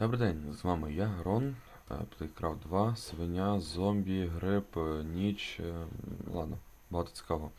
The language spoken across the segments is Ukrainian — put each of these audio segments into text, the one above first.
Добрий день, з вами я, Грон, е, Playcraft 2, свиня, зомбі, гриб, е, ніч. е, Ладно, багато цікавого.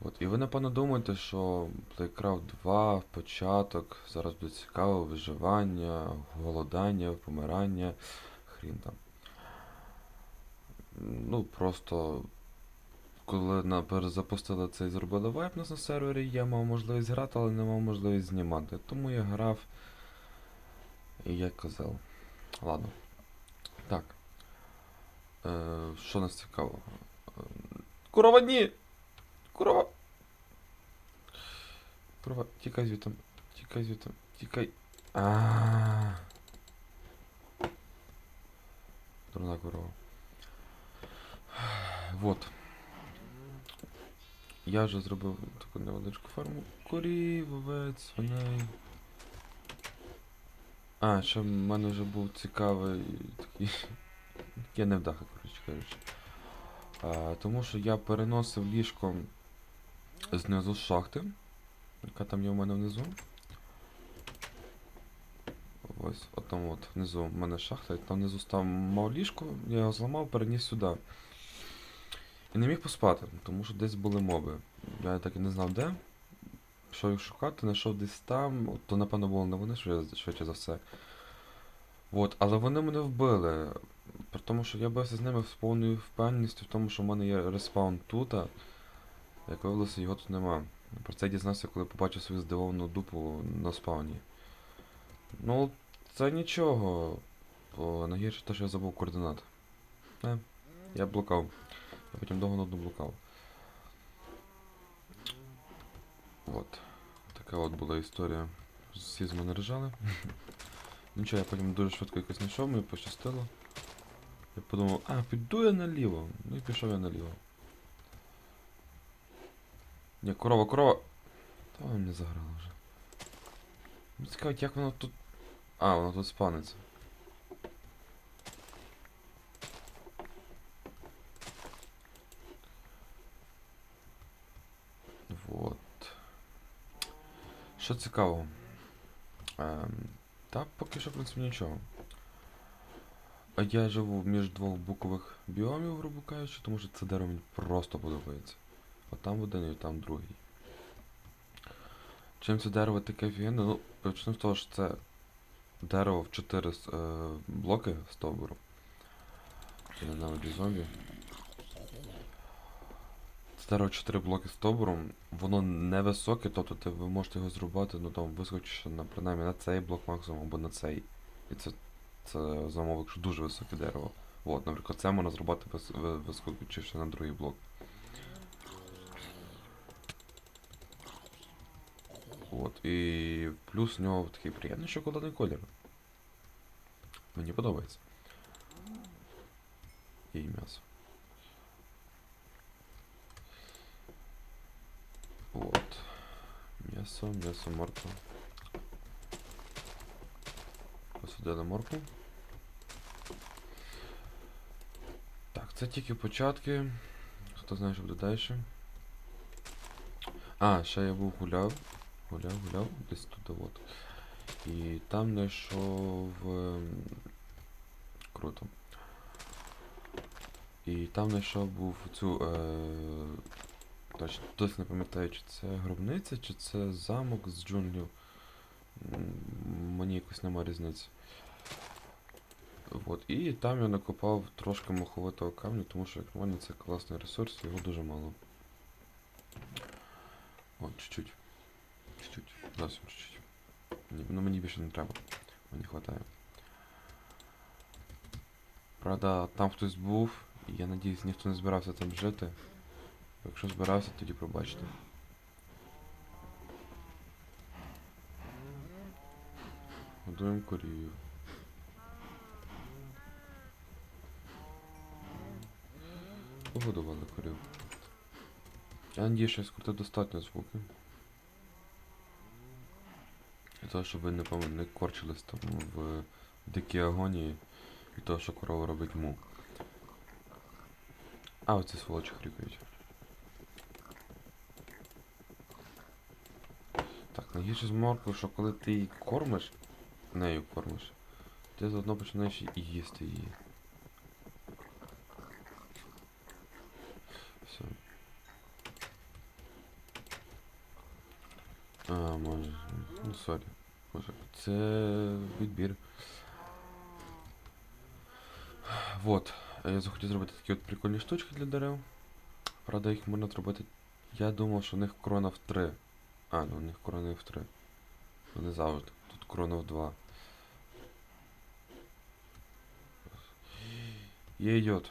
От, і ви напевно думаєте, що Playcraft 2, початок, зараз буде цікаво, виживання, голодання, помирання, хрін там. Ну, просто коли перезапустили це і зробили вайп на сервері, я мав можливість грати, але не мав можливість знімати. Тому я грав як козел. Ладно. Так. Е, що нас цікаво? Е, Курова, ні! Курова! Курова, тікай звідти. Тікай звідти. Тікай. А. Дурна корова. Вот. Я вже зробив таку невеличку ферму курів, овець, свиней. А, ще в мене вже був цікавий такий. Я не вдаха, коротше кажучи. А, тому що я переносив ліжко знизу з шахти, яка там є у мене внизу. Ось, от там от внизу в мене шахта, і там внизу став мав ліжко, я його зламав, переніс сюди. І не міг поспати, тому що десь були моби. Я так і не знав де. Пішов їх шукати, знайшов десь там, то напевно було не вони, швидше, за все. От, але вони мене вбили. При тому, що я бився з ними з повною впевненістю в тому, що в мене є респаун тут, як виявилося, його тут нема. Про це я дізнався, коли побачив свою здивовану дупу на спауні. Ну, це нічого. Бо найгірше те, що я забув координат. Не, я блукав. Я потім довго блукав. От. Така от була історія. Всі з мене ржали. Нічого, я потім дуже швидко якось знайшов, мені пощастило. Я подумав, а, піду я наліво. Ну і пішов я наліво. Ні, корова, корова. Та вона не заграла вже. Мені цікаво, як воно тут. А, воно тут спаниться. Вот. Що цікаво? Ем, та поки що, в принципі, нічого. Я живу між двох букових біомів, грубо кажучи, тому що це дерево мені просто подобається. От там один і там другий. Чим це дерево таке офігенне? Ну, почну з того, що це дерево в 4 е, блоки стовбуру. Я ненавиджу зомбі. Це 4 блоки стовбуром, воно невисоке, тобто ти, ви можете його зрубати, ну там вискочивши на принаймні на цей блок максимум або на цей. І це, це за якщо дуже високе дерево. От, наприклад, це можна зрубати вискочивши на другий блок. От, і плюс у нього такий приємний шоколадний колір. Мені подобається. І м'ясо. От. М'ясо, м'ясо, морква. Посадили моркву. Так, це тільки початки. Хто знає, що буде далі. А, ще я був гуляв. Гуляв, гуляв, десь тут от. І там знайшов. Круто. І там знайшов був цю. Е... Точно, досі не пам'ятаю, чи це гробниця, чи це замок з джунглів. Мені якось нема різниці. От, і там я накопав трошки моховитого камню, тому що, як на мене, це класний ресурс, його дуже мало. О, чуть-чуть. Чуть-чуть. Зовсім чуть-чуть. Ну мені більше не треба. Мені хватає. Правда, там хтось був, і я надіюсь, ніхто не збирався там жити. Якщо збирався, тоді пробачте. Годуємо корів. Погодували корів. Я надію, що я скрутив достатньо звуки. Для того, щоб не, не корчились там в дикій агонії від того, що корова робить му. А, оці сволочі хрюкають. Так, найгірше з морквою, що коли ти її кормиш, нею кормиш. Ти заодно починаєш і їсти її. Все. А, може. Ну, сорі. Може. Це відбір. Вот. Я захотів зробити такі от прикольні штучки для дерев. Правда, їх можна зробити. Я думав, що в них крона в 3. А, ну у них крона в 3. Ну не завжди. Тут крона в 2. Є ідіот.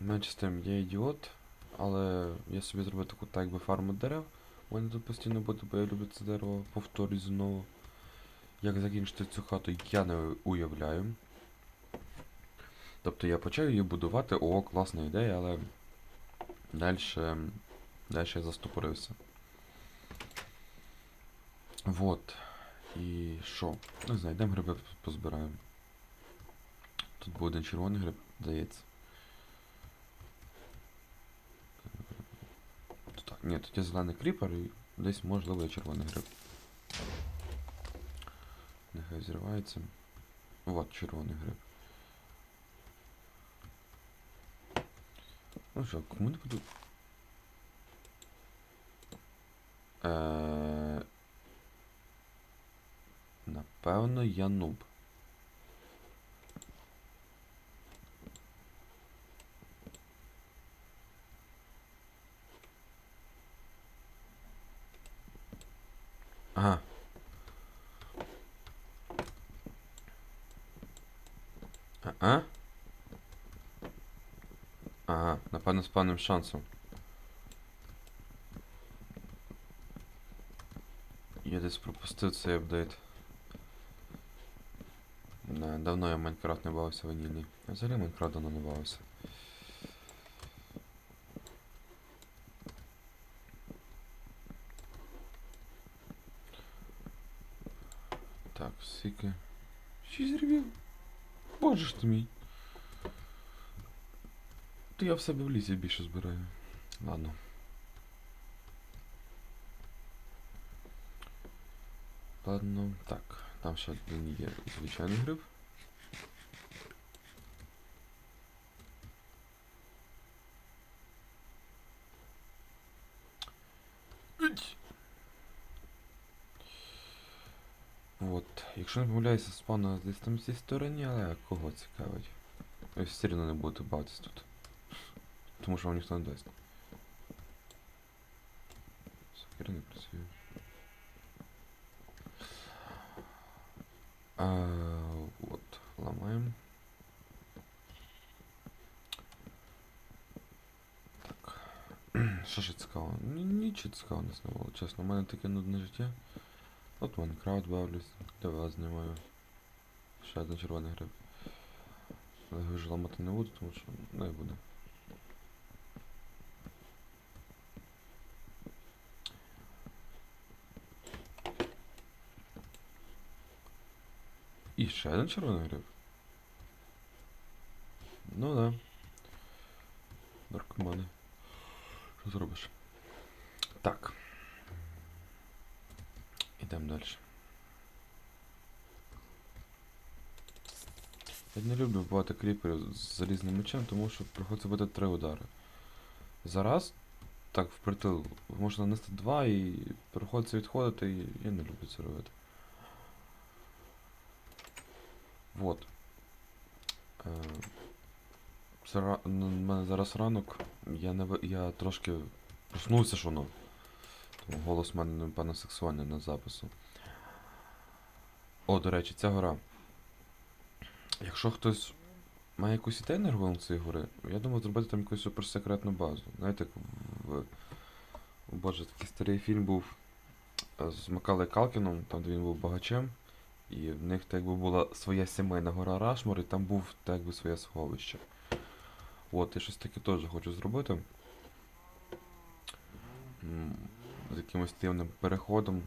Менше є ідіот, але я собі зробив таку так якби фарму дерев. У мене тут постійно буде, бо я люблю це дерево, повторюю знову. Як закінчити цю хату, я не уявляю. Тобто я почав її будувати, о, класна ідея, але далі, далі я застопорився. Вот. І що? Не знаю, йдемо гриби позбираємо. Тут був один червоний гриб, здається. Так, ні, тут є зелений кріпер і десь можливо є червоний гриб. Нехай зривається. Вот червоний гриб. Ну що, кому не буду. Е... Напевно, я нуб. Ага. А? Ага, напевно, з певним шансом. Я десь пропустив цей апдейт. Давно я Майнкрафт не бавився ванільний. Взагалі Майнкрафт давно не бавився. Так, скільки. Шість гривень. Боже ж ти мій. То я в себе в лісі більше збираю. Ладно. Ладно, так. Там ще один є звичайний гриб. От, якщо не помиляюся, спавна десь там в цій стороні, але кого цікавить? Ви все одно не будете бавитись тут. Тому що вам ніхто не дасть. Сокира не працює. А, от, ламаємо. Так. Що ж цікаво? Нічого цікавого не знавало, чесно. У мене таке нудне життя. От Майнкрафт бавлюсь, для вас знімаю. Ще один червоний гриб. Але його вже ламати не буду, тому що не буде. І ще один червоний гриб. Ну да. Наркомани. Що зробиш? Так. Ідемо далі. Я не люблю вбивати кріперів з залізним мечем, тому що приходиться бити три удари. Зараз, так, впритил, можна нанести два і приходиться відходити, і я не люблю це робити. Вот. Е, це ну, У мене зараз ранок, я не я трошки проснувся ж воно. Голос в мене, напевно, сексуальний на запису. О, до речі, ця гора. Якщо хтось має якусь ідею на цієї гори, я думаю зробити там якусь суперсекретну базу. Знаєте, як в. Боже, такий старий фільм був е, з Макалею Калкіном, там де він був багачем. І в них так би була своя сімейна гора Рашмор, і там був так би своє сховище. От, я щось таке теж хочу зробити. З якимось дивним переходом.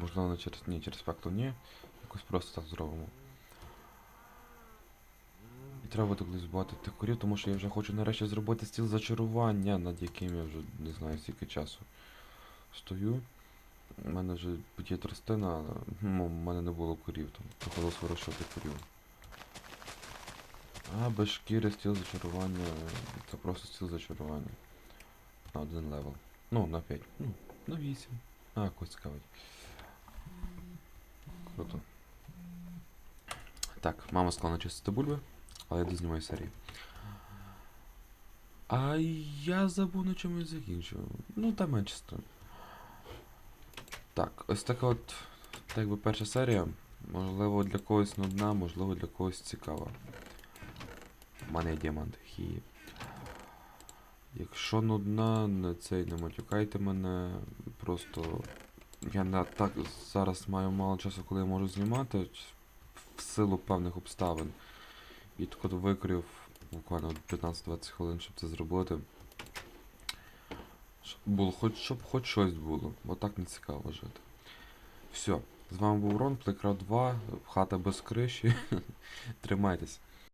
Можливо, не через ні, через пекло ні. Якось просто так зробимо. І треба буде колись збивати тих корів, тому що я вже хочу нарешті зробити стіл зачарування, над яким я вже не знаю скільки часу стою. У мене вже є тростина, але ну, в мене не було курів, там приходилось вирощувати курів. А без шкіри стіл зачарування. Це просто стіл зачарування. На один левел. Ну, на 5. Ну, на 8. А, когось цікавить. Круто. Так, мама сказала начистити бульби, але я дознімаю серії. А я забув на чому я закінчив. Ну, та менше. Так, ось така от, так якби перша серія. Можливо, для когось нудна, можливо, для когось цікава. У мене є діамант. Хі. Якщо нудна, не цей не матюкайте мене. Просто я не так зараз маю мало часу, коли я можу знімати в силу певних обставин. І так от викрив буквально 15-20 хвилин, щоб це зробити. Щоб було хоч щоб хоч щось було, бо так не цікаво жити. Все, з вами був Рон, Playcraft 2, хата без криші. Тримайтесь.